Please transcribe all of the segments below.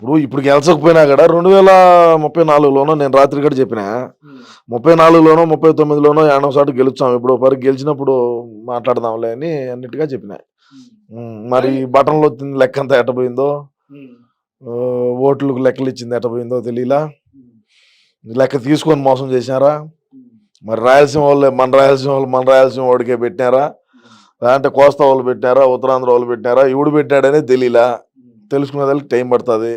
ఇప్పుడు ఇప్పుడు గెలిచకపోయినా కూడా రెండు వేల ముప్పై నాలుగులోనో నేను రాత్రి కూడా చెప్పిన ముప్పై నాలుగులోనో ముప్పై తొమ్మిదిలోనో ఏడో సార్లు గెలుచాం ఇప్పుడు పరి గెలిచినప్పుడు మాట్లాడదాంలే అని అన్నిటిగా చెప్పిన. మరి బటన్లో వచ్చింది లెక్క అంతా ఎట్టపోయిందో ఆ, ఓట్లకు లెక్కలు ఇచ్చింది ఎట్టపోయిందో తెలియలా లెక్క తీసుకొని మోసం చేశారా మరి రాయలసీమ వాళ్ళు మన రాయలసీమ వాళ్ళు మన రాయలసీమ వాడికే పెట్టినారా? లేదంటే కోస్తా వాళ్ళు పెట్టారా ఉత్తరాంధ్ర వాళ్ళు పెట్టారా ఇవిడు పెట్టాడనే తెలియలా తెలుసుకునే దానికి టైం పడుతుంది.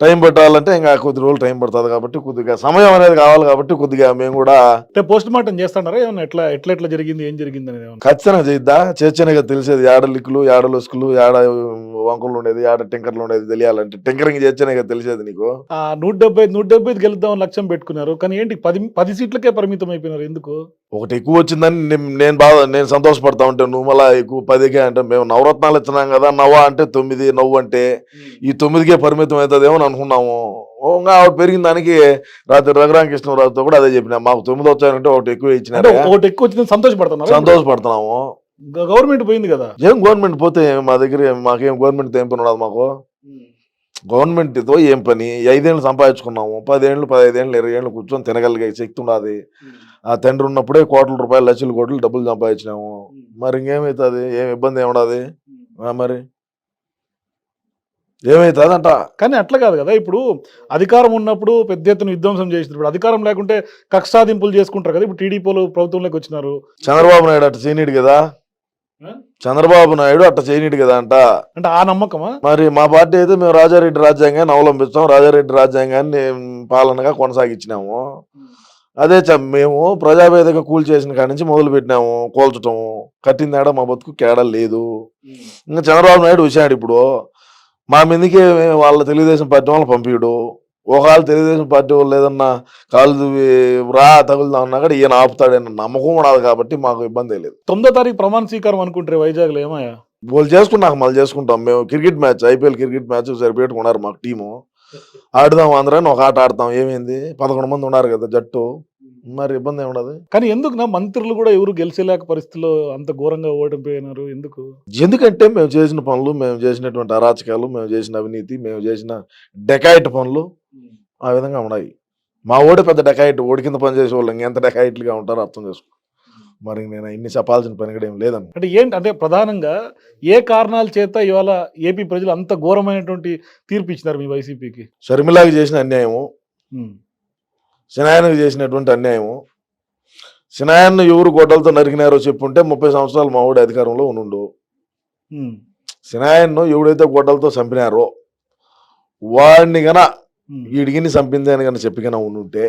టైం పెట్టాలంటే ఇంకా కొద్ది రోజులు టైం పడుతుంది కాబట్టి కొద్దిగా సమయం అనేది కావాలి కాబట్టి కొద్దిగా మేము కూడా అంటే పోస్ట్ మార్టం చేస్తున్నారా ఏమన్నా ఎట్లా ఎట్లా ఎట్లా జరిగింది ఏం జరిగింది అనేది? ఖచ్చితంగా చేద్దా? చేర్చనగా తెలిసేది. ఏడ లిక్కులు ఏడ లొసుకులు ఏడ వంకలు ఉండేది ఏడ టింకర్లు ఉండేది తెలియాలంటే. టింకరింగ్ చేర్చనగా తెలిసేది నీకు? ఆ నూట డెబ్బై నూట డెబ్బై గెలుద్దామని లక్ష్యం పెట్టుకున్నారు. కానీ ఏంటి పది పది సీట్లకే పరిమితం అయిపోయినారు ఎందుకు? ఒకటి ఎక్కువ వచ్చిందని నేను- బాధ నేను సంతోషపడతా ఉంటే నువ్వు మళ్ళా ఎక్కువ పదికే అంటే మేము నవరత్నాలు ఇచ్చినాం కదా నవ్వ అంటే తొమ్మిది నవ్వు అంటే ఈ తొమ్మిదికే పరిమితం అవుతుందేమో అని అనుకున్నాము. ఇంకా ఆవిడ పెరిగిన దానికి రాత్రి రఘురామకృష్ణరాజుతో కూడా అదే చెప్పిన. మాకు తొమ్మిది వచ్చాయంటే ఒకటి ఎక్కువ అంటే ఇచ్చినారు ఒకటి ఎక్కువ వచ్చిందని సంతోషపడుతున్నారు? సంతోషపడుతున్నాము. గవర్నమెంట్ పోయింది కదా. ఏం గవర్నమెంట్ పోతే మా దగ్గర మాకేం గవర్నమెంట్ ఏం పని ఉండదు మాకు? గవర్నమెంట్తో ఏం పని? ఐదేళ్ళు సంపాదించుకున్నాము. పదేళ్ళు పదహైదేళ్ళు ఇరవై ఏళ్ళు కూర్చొని తినగలిగే శక్తి ఉన్నది ఆ తండ్రి ఉన్నప్పుడే కోట్ల రూపాయలు లక్షల కోట్లు డబ్బులు సంపాదించినాము. మరి ఇంకేమవుతుంది ఏం ఇబ్బంది ఏమున్నది మరి? ఏమవుతుంది అంట కానీ అట్లా కాదు కదా. ఇప్పుడు అధికారం ఉన్నప్పుడు పెద్ద ఎత్తున విధ్వంసం చేసినారు ఇప్పుడు అధికారం లేకుంటే కక్ష సాధింపులు చేసుకుంటారు కదా. ఇప్పుడు టీడీపీలు ప్రభుత్వంలోకి వచ్చినారు. చంద్రబాబు నాయుడు అట్ట చేయనీడు కదా? చంద్రబాబు నాయుడు అట్ట చేయనీడు కదా అంట. అంటే ఆ నమ్మకమా? మరి మా పార్టీ అయితే మేము రాజారెడ్డి రాజ్యాంగాన్ని అవలంబిస్తాం. రాజారెడ్డి రాజ్యాంగాన్ని పాలనగా కొనసాగించినాము. అదే చ- మేము ప్రజావేదిక కూల్ చేసిన కాడి నుంచి మొదలు పెట్టినాము కోల్చటం కట్టిన తేడా మా బతుకు కేడ లేదు. ఇంకా చంద్రబాబు నాయుడు వచ్చాడు ఇప్పుడు మా మీదకి వాళ్ళ తెలుగుదేశం పార్టీ వాళ్ళు పంపించడు ఒకవేళ తెలుగుదేశం పార్టీ వాళ్ళు ఏదన్నా కాలు రా తగులుదా అన్నా కూడా ఈయన ఆపుతాడని నమ్మకం ఉండదు కాబట్టి మాకు ఇబ్బంది లేదు. తొమ్మిదో తారీఖు ప్రమాణ స్వీకారం అనుకుంటారు వైజాగ్లో ఏమయ్యా? వాళ్ళు చేసుకున్నాక మళ్ళీ చేసుకుంటాం. మేము cricket match IPL cricket match సరిపెట్టుకున్నారు మాకు టీము. ఆడుదాం అందరం ఒక ఆట ఆడతాం. ఏమైంది? పదకొండు మంది ఉన్నారు కదా జట్టు. మరి ఇబ్బంది ఏమి ఉండదు. కానీ ఎందుకు నా మంత్రులు కూడా ఎవరు గెలిచేలేక పరిస్థితిలో అంత ఘోరంగా ఓడిపోయినారు ఎందుకు? ఎందుకంటే మేము చేసిన పనులు మేము చేసినటువంటి అరాచకాలు మేము చేసిన అవినీతి మేము చేసిన డెకాయిట్ పనులు ఆ విధంగా ఉన్నాయి. మా ఓడి పెద్ద డెకాయిట్ ఓడి కింద పని చేసే వాళ్ళు ఇంకెంత డెకాయిట్లుగా ఉంటారో అర్థం చేసుకో. మరి నేను ఇన్ని చెప్పాల్సిన పని కూడా ఏం లేదన్న అంటే ఏంటి అంటే ప్రధానంగా ఏ కారణాల చేత ఇవాళ ఏపీ ప్రజలు అంత ఘోరమైనటువంటి తీర్పు ఇచ్చినారు మీ వైసీపీకి? షర్మిలాకి చేసిన అన్యాయము సినాయనకు చేసినటువంటి అన్యాయము సినాయన్ను ఎవరు గొడ్డలతో నరికినారో చెప్పుంటే ముప్పై సంవత్సరాలు మా ఊడి అధికారంలో ఉండు సినాయన్ను ఎవడైతే గొడ్డలతో చంపినారో వాడిని గన వీడిగిని చంపింది అని కన్నా చెప్పి కన్నా ఉండుంటే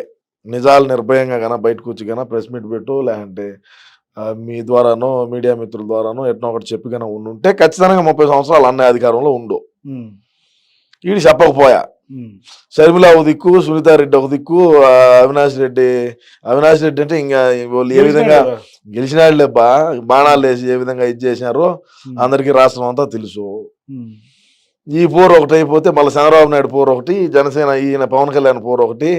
నిజాలు నిర్భయంగా కన్నా బయటకు వచ్చి కన్నా ప్రెస్ మీట్ పెట్టు లేదంటే మీ ద్వారానో మీడియా మిత్రుల ద్వారానో ఎట్నో ఒకటి చెప్పి కన్నా ఉండుంటే ఖచ్చితంగా ముప్పై సంవత్సరాలు అన్న అధికారంలో ఉండు. వీడు చెప్పకపోయా. షర్మిల ఒక దిక్కు సునీతారెడ్డి ఒక దిక్కు అవినాష్ రెడ్డి అవినాష్ రెడ్డి అంటే ఇంకా వాళ్ళు ఏ విధంగా గెలిచినాళ్ళే బా బాణాలు వేసి ఏ విధంగా ఇది చేసినారో అందరికీ రాష్ట్రం అంతా తెలుసు. ఈ పోరు ఒకటి అయిపోతే మళ్ళీ చంద్రబాబు నాయుడు పోరు ఒకటి జనసేన ఈయన పవన్ కళ్యాణ్ పోరు ఒకటి